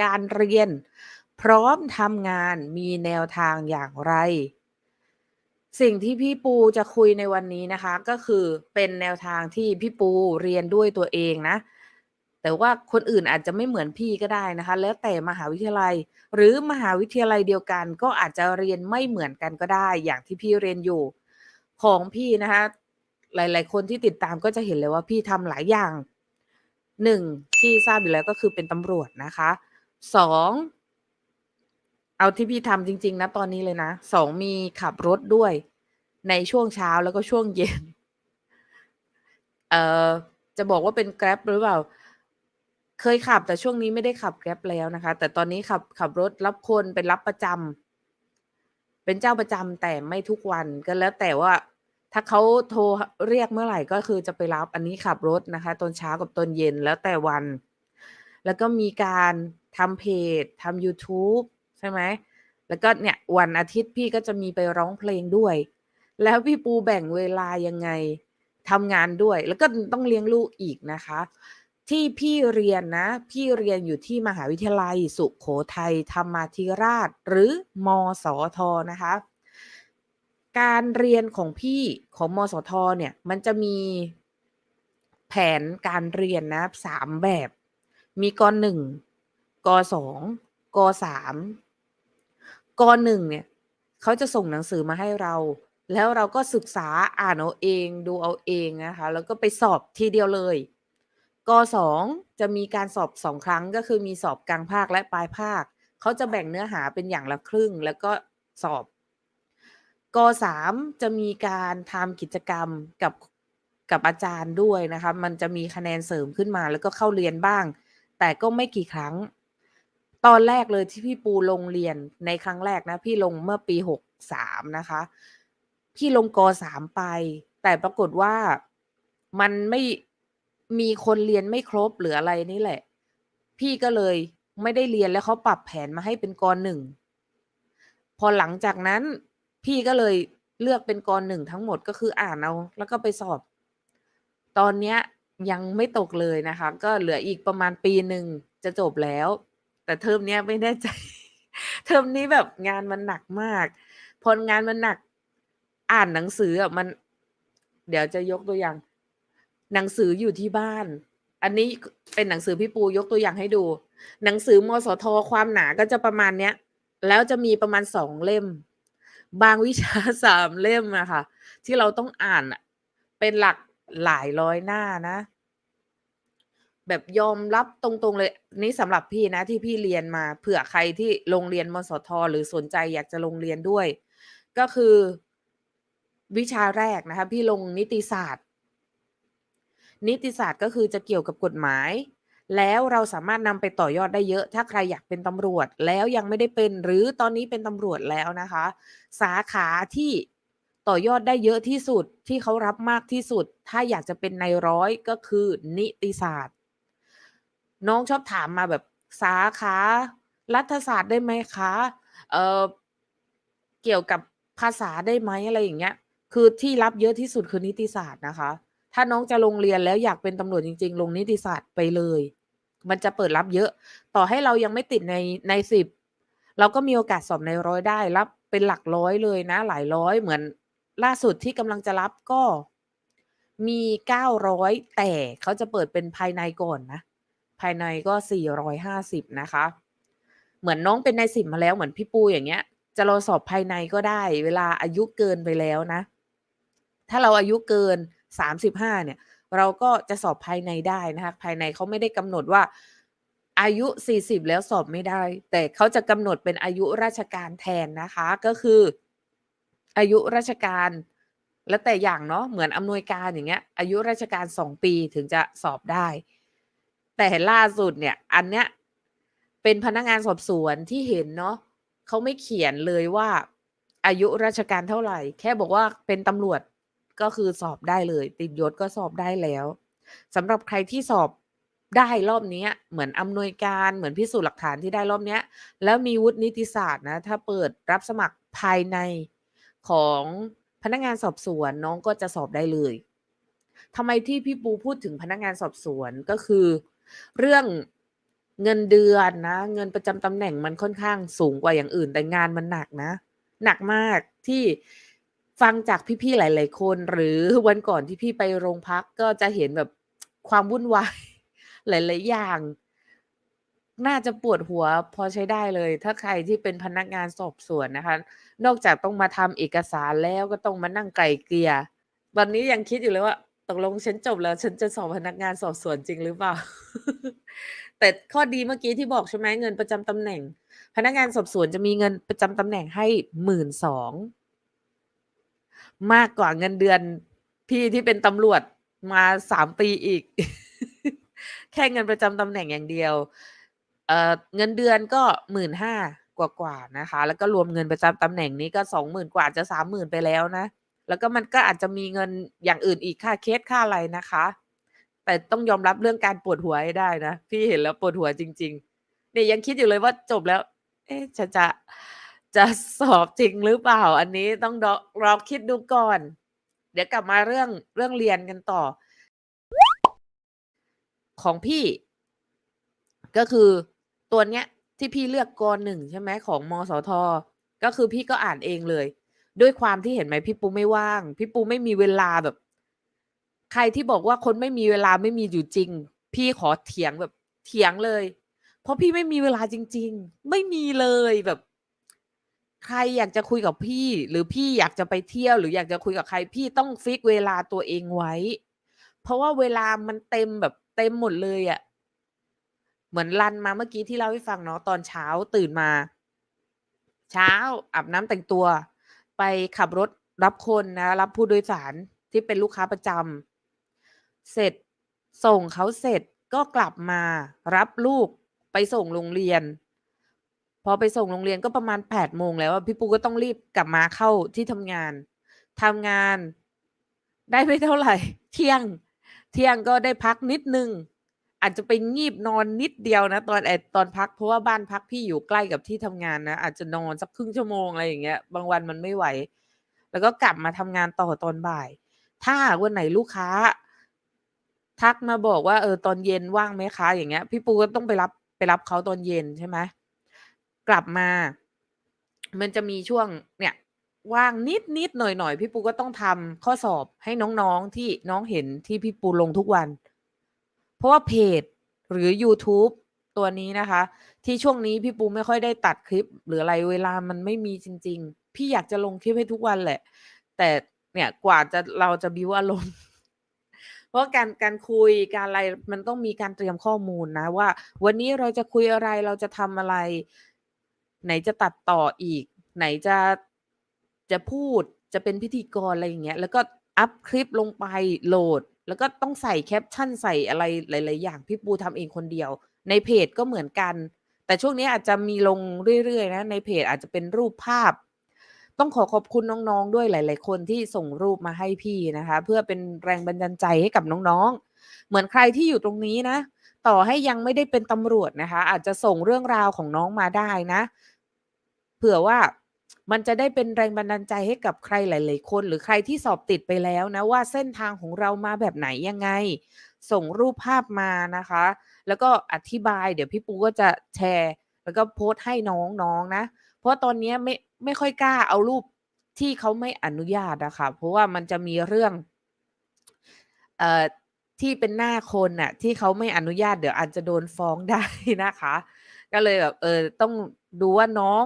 การเรียน พร้อมทำงานมีแนวทางอย่างไร สิ่งที่พี่ปูจะคุยในวันนี้นะคะ ก็คือเป็นแนวทางที่พี่ปูเรียนด้วยตัวเองนะ แต่ว่าคนอื่นอาจจะไม่เหมือนพี่ก็ได้นะคะ แล้วแต่มหาวิทยาลัย หรือมหาวิทยาลัยเดียวกัน ก็อาจจะเรียนไม่เหมือนกันก็ได้ อย่างที่พี่เรียนอยู่ของพี่นะคะหลาย ๆ คนที่ติดตามก็จะเห็นเลยว่าพี่ทำหลายอย่าง1ที่ทราบอยู่แล้วก็คือเป็นตำรวจนะคะ 2เอาที่พี่ทำจริง ๆ นะตอนนี้เลยนะ2มีขับรถด้วย ในช่วงเช้าแล้วก็ช่วงเย็น เอ่อ จะบอกว่าเป็น Grab หรือเปล่า เคยขับแต่ช่วงนี้ไม่ได้ขับ Grab แล้วนะคะ แต่ตอนนี้ขับขับรถรับคนเป็นรับประจำเป็นเจ้าประจำแต่ไม่ทุกวันก็แล้วแต่ว่า ถ้าเขาโทรเรียกเมื่อไหร่ก็คือจะไปรับอันนี้ขับรถนะคะ ตอนเช้ากับตอนเย็นแล้วแต่วัน แล้วก็มีการ ทำเพจทำยูทูบใช่ไหม แล้วก็เนี่ยวันอาทิตย์พี่ก็จะมีไปร้องเพลงด้วย แล้วพี่ปูแบ่งเวลายังไงทำงานด้วย แล้วก็ต้องเลี้ยงลูกอีกนะคะ ที่พี่เรียนนะ พี่เรียนอยู่ที่มหาวิทยาลัยสุโขทัยธรรมาธิราช หรือมสท.นะคะ การเรียนของพี่ของมสท.เนี่ยมันจะมีแผนการเรียนนะ3แบบ มีก.1 ก.2ก.3ก.1เนี่ยเขาจะส่งหนังสือมาให้เรา แล้วเราก็ศึกษาอ่านเอาเองดูเอาเองนะคะแล้วก็ไปสอบทีเดียวเลยก.2จะมีการสอบ2ครั้งก็คือมีสอบกลางภาคและปลายภาค เขาจะแบ่งเนื้อหาเป็นอย่างละครึ่ง แล้วก็สอบก.3จะมีการทำกิจกรรมกับกับอาจารย์ด้วยนะคะ มันจะมีคะแนนเสริมขึ้นมา แล้วก็เข้าเรียนบ้าง แต่ก็ไม่กี่ครั้ง ตอนแรกเลยที่พี่ปูลงเรียนในครั้งแรกนะ พี่ลงเมื่อปี63นะคะ พี่ลงก.3ไป แต่ปรากฏว่ามันไม่มีคนเรียนไม่ครบหรืออะไรนี่แหละ พี่ก็เลยไม่ได้เรียนแล้วเขาปรับแผนมาให้เป็นก.1พอหลังจากนั้น พี่ก็เลยเลือกเป็นก.1ทั้งหมดก็คืออ่านเอาแล้วก็ไปสอบ ตอนเนี้ยยังไม่ตกเลยนะคะ ก็เหลืออีกประมาณปีหนึ่งจะจบแล้ว แต่เทอมเนี้ยไม่แน่ใจ เทอมนี้แบบงานมันหนักมาก พองานมันหนัก อ่านหนังสืออะมัน เดี๋ยวจะยกตัวอย่าง หนังสืออยู่ที่บ้าน อันนี้เป็นหนังสือพี่ปูยกตัวอย่างให้ดู หนังสือมสท.ความหนาก็จะประมาณเนี้ย แล้วจะมีประมาณ2เล่ม บางวิชา3เล่มอะค่ะ ที่เราต้องอ่านอะเป็นหลักหลายร้อยหน้านะ แบบยอมรับตรงๆเลยนี่สำหรับพี่นะที่พี่เรียนมาเผื่อใครที่ลงเรียนมสท.หรือสนใจอยากจะลงเรียนด้วย ก็คือวิชาแรกนะคะพี่ลงนิติศาสตร์ นิติศาสตร์ก็คือจะเกี่ยวกับกฎหมาย แล้วเราสามารถนำไปต่อยอดได้เยอะ ถ้าใครอยากเป็นตำรวจแล้วยังไม่ได้เป็น หรือตอนนี้เป็นตำรวจแล้วนะคะ สาขาที่ต่อยอดได้เยอะที่สุดที่เขารับมากที่สุด ถ้าอยากจะเป็นนายร้อยก็คือนิติศาสตร์ น้องชอบถามมาแบบ"สาขารัฐศาสตร์ได้ไหมคะ?เอ่อเกี่ยวกับภาษาได้ไหม?"อะไรอย่างเงี้ย คือที่รับเยอะที่สุดคือนิติศาสตร์นะคะ ถ้าน้องจะลงเรียนแล้วอยากเป็นตำรวจจริง ๆ ลงนิติศาสตร์ไปเลย มันจะเปิดรับเยอะ ต่อให้เรายังไม่ติดในใน10เราก็มีโอกาสสอบในร้อยได้รับเป็นหลักร้อยเลยนะ หลายร้อยเหมือนล่าสุดที่กำลังจะรับก็มี900แต่เขาจะเปิดเป็นภายในก่อนนะ ภายในก็ 450 นะคะ เหมือนน้องเป็นนาย10มาแล้วเหมือนพี่ปูอย่างเงี้ย จะรอสอบภายในก็ได้ เวลาอายุเกินไปแล้วนะ ถ้าเราอายุเกิน 35 เนี่ย เราก็จะสอบภายในได้นะคะ ภายในเขาไม่ได้กำหนดว่าอายุ 40 แล้วสอบไม่ได้ แต่เขาจะกำหนดเป็นอายุราชการแทนนะคะ ก็คือ อายุราชการ แล้วแต่อย่างเนาะ เหมือนอำนวยการอย่างเงี้ย อายุราชการ 2 ปีถึงจะสอบได้ แต่ล่าสุดเนี่ย อันเนี้ยเป็นพนักงานสอบสวนที่เห็นเนาะเขาไม่เขียนเลยว่า อายุราชการเท่าไหร่ แค่บอกว่าเป็นตำรวจก็คือสอบได้เลย ติดยศก็สอบได้แล้วสำหรับใครที่สอบได้รอบนี้เหมือนอำนวยการเหมือนพิสูจน์หลักฐานที่ได้รอบนี้แล้วมีวุฒินิติศาสตร์นะ ถ้าเปิดรับสมัครภายในของพนักงานสอบสวนน้องก็จะสอบได้เลยทำไมที่พี่ปูพูดถึงพนักงานสอบสวนก็คือ เรื่องเงินเดือนนะ เงินประจำตำแหน่งมันค่อนข้างสูงกว่าอย่างอื่น แต่งานมันหนักนะ หนักมากที่ฟังจากพี่ๆหลาย ๆ คน หรือวันก่อนที่พี่ไปโรงพักก็จะเห็นแบบความวุ่นวาย หลาย ๆ อย่าง น่าจะปวดหัวพอใช้ได้เลย ถ้าใครที่เป็นพนักงานสอบสวนนะคะ นอกจากต้องมาทำเอกสารแล้วก็ต้องมานั่งไกล่เกลี่ยตอนนี้ยังคิดอยู่เลยว่า ตกลงฉันจบแล้ว ฉันจะสอบพนักงานสอบสวนจริงหรือเปล่า?แต่ข้อดีเมื่อกี้ที่บอกใช่ไหมเงินประจำตำแหน่ง พนักงานสอบสวนจะมีเงินประจำตำแหน่งให้12,000มากกว่าเงินเดือนพี่ที่เป็นตำรวจมา3ปีอีก แค่เงินประจำตำแหน่งอย่างเดียว เอ่อเงินเดือนก็15,000กว่าๆนะคะ แล้วก็รวมเงินประจำตำแหน่งนี้ก็20,000กว่าจะ30,000ไปแล้วนะ แล้วก็มันก็อาจจะมีเงินอย่างอื่นอีกค่าเคสค่าอะไรนะคะ แต่ต้องยอมรับเรื่องการปวดหัวให้ได้นะ พี่เห็นแล้วปวดหัวจริง ๆ เนี่ยยังคิดอยู่เลยว่าจบแล้ว เอ๊ะฉันจะจะสอบจริงหรือเปล่า?อันนี้ต้องดอลอคิดดูก่อน เดี๋ยวกลับมาเรื่องเรื่องเรียนกันต่อ ของพี่ ก็คือตัวเนี้ยที่พี่เลือกก.1ใช่ไหมของมสท.ก็คือพี่ก็อ่านเองเลย ด้วยความที่เห็นไหมพี่ปูไม่ว่าง พี่ปูไม่มีเวลาแบบ ใครที่บอกว่าคนไม่มีเวลาไม่มีอยู่จริง พี่ขอเถียงแบบเถียงเลย เพราะพี่ไม่มีเวลาจริง ๆ ไม่มีเลยแบบ ใครอยากจะคุยกับพี่ หรือพี่อยากจะไปเที่ยว หรืออยากจะคุยกับใครพี่ต้องฟิกเวลาตัวเองไว้ เพราะว่าเวลามันเต็มแบบเต็มหมดเลยอะเหมือนรันมาเมื่อกี้ที่เล่าให้ฟังเนาะตอนเช้าตื่นมา เช้าอาบน้ำแต่งตัว ไปขับรถรับคนนะ รับผู้โดยสารที่เป็นลูกค้าประจำเสร็จส่งเขาเสร็จก็กลับมารับลูกไปส่งโรงเรียน พอไปส่งโรงเรียนก็ประมาณ8โมงแล้วพี่ปูก็ต้องรีบกลับมาเข้าที่ทำงานทำงานได้ไม่เท่าไหร่ เที่ยง เที่ยงก็ได้พักนิดนึง อาจจะไปงีบนอนนิดเดียวนะ ตอนไอ้ตอนพักเพราะว่าบ้านพักพี่อยู่ใกล้กับที่ทำงานนะอาจจะนอนสักครึ่งชั่วโมงอะไรอย่างเงี้ย บางวันมันไม่ไหว แล้วก็กลับมาทำงานต่อตอนบ่าย ถ้าวันไหนลูกค้า ทักมาบอกว่าเออตอนเย็นว่างไหมคะ?อย่างเงี้ย พี่ปูก็ต้องไปรับไปรับเขาตอนเย็นใช่ไหมกลับมา มันจะมีช่วงเนี่ยว่างนิดๆหน่อยๆพี่ปูก็ต้องทำข้อสอบให้น้องๆที่น้องเห็นที่พี่ปูลงทุกวัน ราะว่าเพจหรือยูทูบตัวนี้นะคะ ที่ช่วงนี้พี่ปูไม่ค่อยได้ตัดคลิป หรืออะไรเวลามันไม่มีจริง ๆ พี่อยากจะลงคลิปให้ทุกวันแหละ แต่เนี่ยกว่าจะเราจะบิลด์อารมณ์เพราะการการคุยการอะไรมันต้องมีการเตรียมข้อมูลนะ ว่า วันนี้เราจะคุยอะไรเราจะทำอะไร ไหนจะตัดต่ออีก ไหนจะจะพูดจะเป็นพิธีกรอะไรอย่างเงี้ย แล้วก็อัปคลิปลงไปโหลด แล้วก็ต้องใส่แคปชั่นใส่อะไรหลาย ๆ อย่างพี่ปูทำเองคนเดียว ในเพจก็เหมือนกัน แต่ช่วงนี้อาจจะมีลงเรื่อย ๆ นะ ในเพจอาจจะเป็นรูปภาพ ต้องขอขอบคุณน้อง ๆ ด้วยหลาย ๆ คนที่ส่งรูปมาให้พี่นะคะ เพื่อเป็นแรงบันดาลใจให้กับน้อง ๆ เหมือนใครที่อยู่ตรงนี้นะ ต่อให้ยังไม่ได้เป็นตำรวจนะคะ อาจจะส่งเรื่องราวของน้องมาได้นะ เผื่อว่า มันจะได้เป็นแรงบันดาลใจให้กับใครหลาย ๆ คน หรือใครที่สอบติดไปแล้วนะว่าเส้นทางของเรามาแบบไหนยังไง ส่งรูปภาพมานะคะ แล้วก็อธิบายเดี๋ยวพี่ปูก็จะแชร์ แล้วก็โพสต์ให้น้องๆนะเพราะว่าตอนนี้ไม่ไม่ค่อยกล้าเอารูปที่เขาไม่อนุญาตอะค่ะเพราะว่ามันจะมีเรื่องเอ่อที่เป็นหน้าคนน่ะที่เขาไม่อนุญาตเดี๋ยวอาจจะโดนฟ้องได้นะคะ ก็เลยแบบเออต้องดูว่าน้อง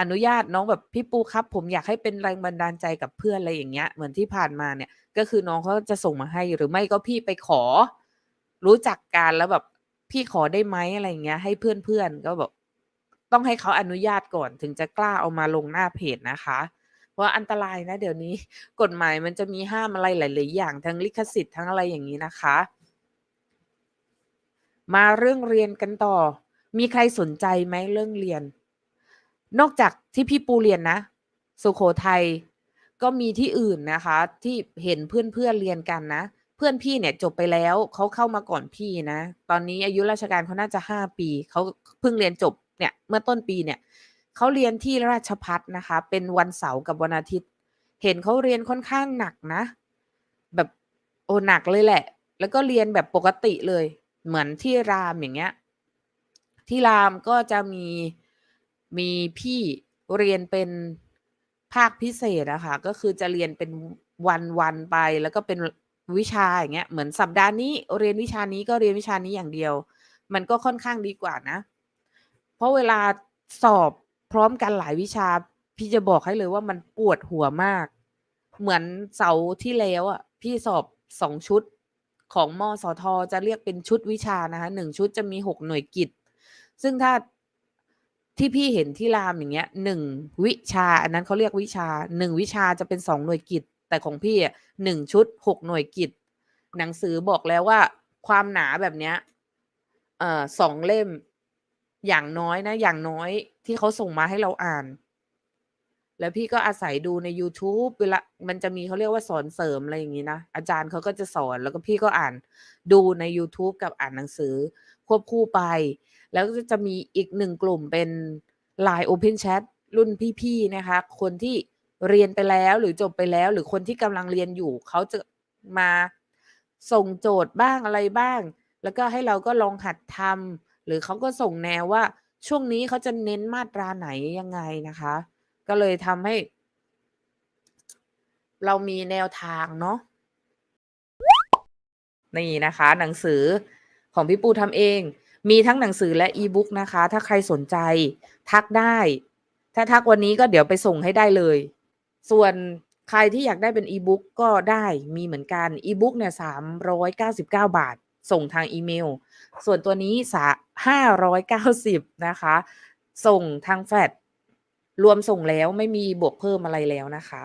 อนุญาตน้องแบบ"พี่ปูครับ ผมอยากให้เป็นแรงบันดาลใจกับเพื่อน"อะไรอย่างเงี้ย เหมือนที่ผ่านมาเนี่ย ก็คือน้องเขาจะส่งมาให้หรือไม่ก็พี่ไปขอ รู้จักกันแล้วแบบ"พี่ขอได้ไหม?"อะไรอย่างเงี้ย ให้เพื่อนๆก็แบบต้องให้เขาอนุญาตก่อนถึงจะกล้าเอามาลงหน้าเพจนะคะเพราะอันตรายนะ เดี๋ยวนี้กฎหมายมันจะมีห้ามอะไรหลายๆอย่างทั้งลิขสิทธิ์ทั้งอะไรอย่างงี้นะคะ มาเรื่องเรียนกันต่อ มีใครสนใจไหมเรื่องเรียน? นอกจากที่พี่ปูเรียนนะ สุโขทัยก็มีที่อื่นนะคะ ที่เห็นเพื่อนๆเรียนกันนะ เพื่อนพี่เนี่ยจบไปแล้วเขาเข้ามาก่อนพี่นะ ตอนนี้อายุราชการเขาน่าจะ5ปีเขาเพิ่งเรียนจบเนี่ยเมื่อต้นปีเนี่ยเขาเรียนที่ราชภัฏนะคะ เป็นวันเสาร์กับวันอาทิตย์ เห็นเขาเรียนค่อนข้างหนักนะ แบบโอหนักเลยแหละ แล้วก็เรียนแบบปกติเลย เหมือนที่รามอย่างเงี้ย ที่รามก็จะมี มีพี่เรียนเป็นภาคพิเศษอะค่ะ ก็คือจะเรียนเป็นวันๆไป แล้วก็เป็นวิชาอย่างเงี้ย เหมือนสัปดาห์นี้เรียนวิชานี้ก็เรียนวิชานี้อย่างเดียว มันก็ค่อนข้างดีกว่านะ เพราะเวลาสอบพร้อมกันหลายวิชา พี่จะบอกให้เลยว่ามันปวดหัวมาก เหมือนเสาร์ที่แล้วอะพี่สอบ2ชุดของมอสทจะเรียกเป็นชุดวิชานะคะ1ชุดจะมี6หน่วยกิตซึ่งถ้า ที่พี่เห็นที่รามอย่างเงี้ย1วิชา อันนั้นเขาเรียกวิชา1วิชาจะเป็น2หน่วยกิตแต่ของพี่อะ1ชุด6หน่วยกิตหนังสือบอกแล้วว่า ความหนาแบบเนี้ยเอ่อ2เล่ม อย่างน้อยนะ อย่างน้อยที่เขาส่งมาให้เราอ่าน แล้วพี่ก็อาศัยดูในยูทูบเวลามันจะมีเขาเรียกว่าสอนเสริมอะไรอย่างงี้นะ อาจารย์เขาก็จะสอนแล้วก็พี่ก็อ่านดูในยูทูบกับอ่านหนังสือควบคู่ไป แล้วก็จะมีอีก1กลุ่มเป็น LINE Open Chat รุ่นพี่ๆนะคะ คนที่เรียนไปแล้วหรือจบไปแล้ว หรือคนที่กำลังเรียนอยู่เขาจะมาส่งโจทย์บ้างอะไรบ้าง แล้วก็ให้เราก็ลองหัดทำหรือเขาก็ส่งแนวว่าช่วงนี้เขาจะเน้นมาตราไหนยังไงนะคะ ก็เลยทำให้ เรามีแนวทางเนาะนี่นะคะ หนังสือของพี่ปูทำเอง มีทั้งหนังสือและ E-book นะคะ ถ้าใครสนใจทักได้ ถ้าทักวันนี้ก็เดี๋ยวไปส่งให้ได้เลย ส่วนใครที่อยากได้เป็น E-book ก็ได้มีเหมือนกัน E-book เนี่ย399บาท ส่งทางอีเมล ส่วนตัวนี้สา590นะคะ ส่งทางแฟลชรวมส่งแล้วไม่มีบวกเพิ่มอะไรแล้วนะคะ